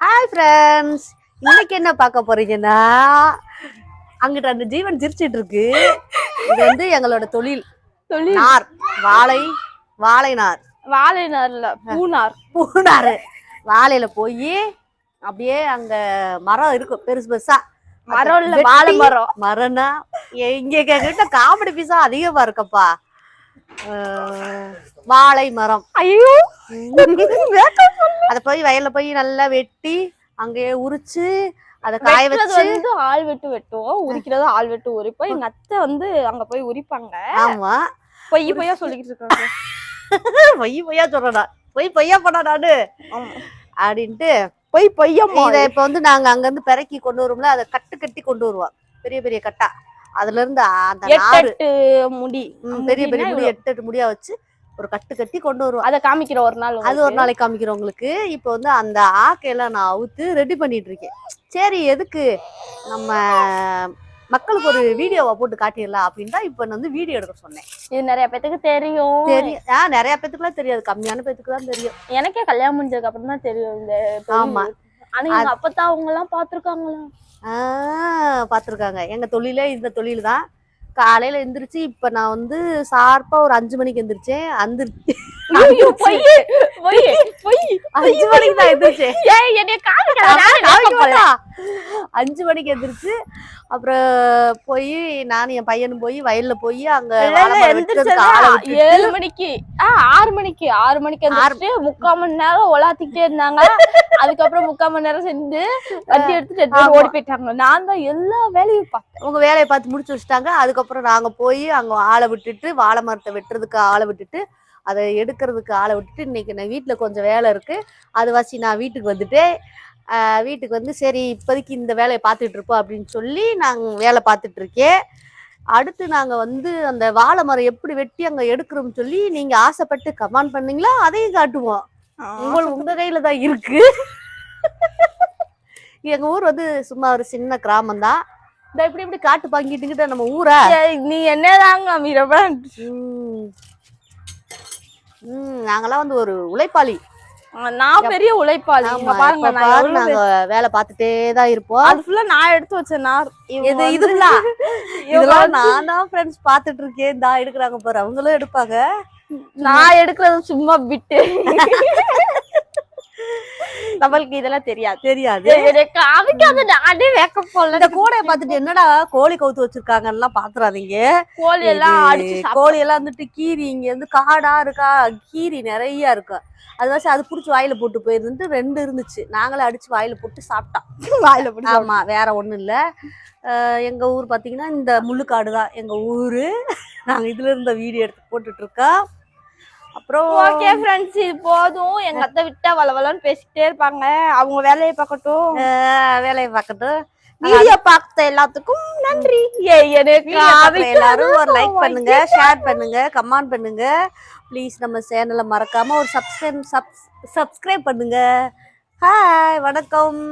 Hi friends இன்னைக்கு என்ன பார்க்க போறீங்கன்னா அங்கிட்ட அந்த ஜீவன் சிரிச்சிட்டு இருக்கு. இது வந்து எங்களோட தொழில். தொழில். நார். வாழை வாழை நார். வாழை நார்ல பூனார் பூனாரு வாழையில போய் அப்படியே அங்க மரம் இருக்கும். பெருசு பெருசா. மரம் இல்ல வாழை மரம். மரம்னா இங்க கிட்ட காமெடி பீஸா அதிகமா இருக்கப்பா. வாழை மரம். ஐயோ. அத போய் வயல்ல போய் நல்லா வெட்டி அங்கேயே உரிச்சு அத காய வச்சு வந்து ஆள் வெட்டு வெட்டுவோம். உரிக்கிறது ஆள் வெட்டு உரிப்போம். எங்க அத்தை வந்து அங்க போய் உரிப்பாங்க. ஆமா. பொய் பொய்யா சொல்லிக்கிட்டு இருக்காங்க. பொய் பொய்யா சொல்றடா பொய் பொய்யா பண்ணா நானு. அப்படின்ட்டு பொய் பொய்யம்மா. இத இப்ப வந்து நாங்க அங்க இருந்து பிறக்கி கொண்டு வருவோம்ல அதை கட்டு கட்டி கொண்டு வருவோம். பெரிய பெரிய கட்டா. அதுல இருந்து அந்த நாறு. முடி. பெரிய பெரிய முடி எட்டு எட்டு முடியா வச்சு ஒரு கட்டு கட்டி கொண்டு வருவோம் அத காமிக்கிற ஒரு நாள் அது ஒரு நாளைக்கு காமிக்கிறேன் உங்களுக்கு. இப்போ வந்து அந்த ஆக்கையெல்லாம் நான் அவுத்து ரெடி பண்ணிட்டு இருக்கேன் சரி எதுக்கு நம்ம மக்களுக்கு ஒரு வீடியோவை போட்டு காட்டிடலாம் அப்படின்னு தான் இப்போ வந்து வீடியோ எடுக்க சொன்னேன். இது நிறைய பேத்துக்கு தெரியும். தெரியும் ஆ நிறைய பேத்துக்குலாம் தெரியாது. கம்மியான பேத்துக்கு தான் தெரியும். எனக்கே கல்யாணம் முடிஞ்சதுக்கு அப்புறம் தான் தெரியும் இந்த. ஆமா. ஆனா எங்க அப்பதான் அவங்க எல்லாம் பாத்துருக்காங்களா? ஆ பார்த்துருக்காங்க எங்க தொழிலே இந்த தொழில் தான் காலையில எந்திரிச்சு இப்ப நான் வந்து ஷார்ப்பா ஒரு அஞ்சு மணிக்கு எந்திரிச்சேன். அந்திரிச்சு ஐயோ, பொய் பொய் பொய். அஞ்சு மணிக்கு தான் எந்திரிச்சேன். ஏய் என்னைய காமிக்காத நான் நானே காமிக்க கேட்க போறேன். மாட்டா. அஞ்சு மணிக்கு எந்திரிச்சு அப்புறம் போய் நானும் என் பையனும் போய் வயல்ல போய் அங்க ஏழு மணிக்கு. ஆறு மணிக்கு ஆறு மணிக்கு எந்திரிச்சு முக்கால் மணி நேரம் உலாத்திக்கிட்டே இருந்தாங்க. அதுக்கப்புறம் முக்கால் மணி நேரம் செஞ்சு வண்டி எடுத்துட்டு. ஓடி போயிட்டாங்க. நான் தான் எல்லா வேலையும் பார்த்தேன். அவங்க வேலையை பார்த்து முடிச்சு வச்சுட்டாங்க. அதுக்கப்புறம் நாங்க போய் அங்க ஆளை விட்டுட்டு வாழை மரத்தை வெட்டுறதுக்கு ஆளை விட்டுட்டு அதை எடுக்கிறதுக்கு ஆளை விட்டுட்டு இன்னைக்கு நான் வீட்டுல கொஞ்சம் வேலை இருக்கு. அது வச்சு நான் வீட்டுக்கு வந்துட்டு ஆஹ் வீட்டுக்கு வந்து சரி இப்போதைக்கு இந்த வேலையை பார்த்துட்டு இருப்போம் அப்படின்னு சொல்லி நாங்க வேலை பார்த்துட்டு இருக்கேன். அடுத்து நாங்க வந்து அந்த வாழை மரம் எப்படி வெட்டி அங்க எடுக்கிறோம்னு சொல்லி நீங்க ஆசைப்பட்டு கமெண்ட் பண்ணீங்களா? அதையும் காட்டுவோம். உங்களுக்கு உங்க கையில தான் இருக்கு. எங்க ஊர் வந்து சும்மா ஒரு சின்ன கிராமம் தான். இந்த இப்படி இப்படி காட்டு பங்கிட்டுக்கிட்ட நம்ம ஊரா? நீ என்னதாங்க. ம், நாங்கெல்லாம் வந்து ஒரு உழைப்பாளி. நான் பெரிய உழைப்பாளி. பாருங்க நாங்க வேலை பார்த்துட்டே தான் இருப்போம். அது ஃபுல்லா நான் எடுத்து வச்சேன் நான். இது இதுலாம் இதெல்லாம் நான் தான் ஃப்ரெண்ட்ஸ் பார்த்துட்டு இருக்கேன். இந்த எடுக்கிறாங்க பாரு அவங்களும் எடுப்பாங்க. நான் எடுக்கிறது சும்மா விட்டு. நம்மளுக்கு இதெல்லாம் தெரியாது. தெரியாது. காமிக்காத நானே வேக்க போல இந்த கூடையை பார்த்துட்டு என்னடா கோழி கவுத்து வச்சிருக்காங்கலாம் பாத்துறாதீங்க கோழி எல்லாம் அடிச்சு கோழி எல்லாம் வந்துட்டு கீரி இங்க வந்து காடா இருக்கா? கீரி நிறைய இருக்கா. அது வச்சு அது புடிச்சு வாயில போட்டு போயிருந்து ரெண்டு இருந்துச்சு. நாங்களே அடிச்சு வாயில போட்டு சாப்பிட்டோம். வாயில போட்டு ஆமா வேற ஒண்ணும் இல்ல. எங்க ஊர் பாத்தீங்கன்னா இந்த முள்ளுக்காடு தான் எங்க ஊரு. நாங்க இதுல இருந்த வீடியோ எடுத்து போட்டுட்டு இருக்கோம். அப்புறம் ஓகே ஃப்ரெண்ட்ஸ் இது போதும். எங்க அத்தை விட்டா வளவலன்னு பேசிட்டே இருப்பாங்க. அவங்க வேலையை பார்க்கட்டும். வேலையை பார்க்கட்டும். வீடியோ பார்த்த எல்லாத்துக்கும் நன்றி. எல்லாரும் ஒரு லைக் காமிக்காம பண்ணுங்க ஷேர் பண்ணுங்க கமெண்ட் பண்ணுங்க. ப்ளீஸ் நம்ம சேனலை மறக்காம ஒரு சப்ஸ்கிரைப் சப்ஸ்கிரைப் பண்ணுங்க. ஹாய் வணக்கம்.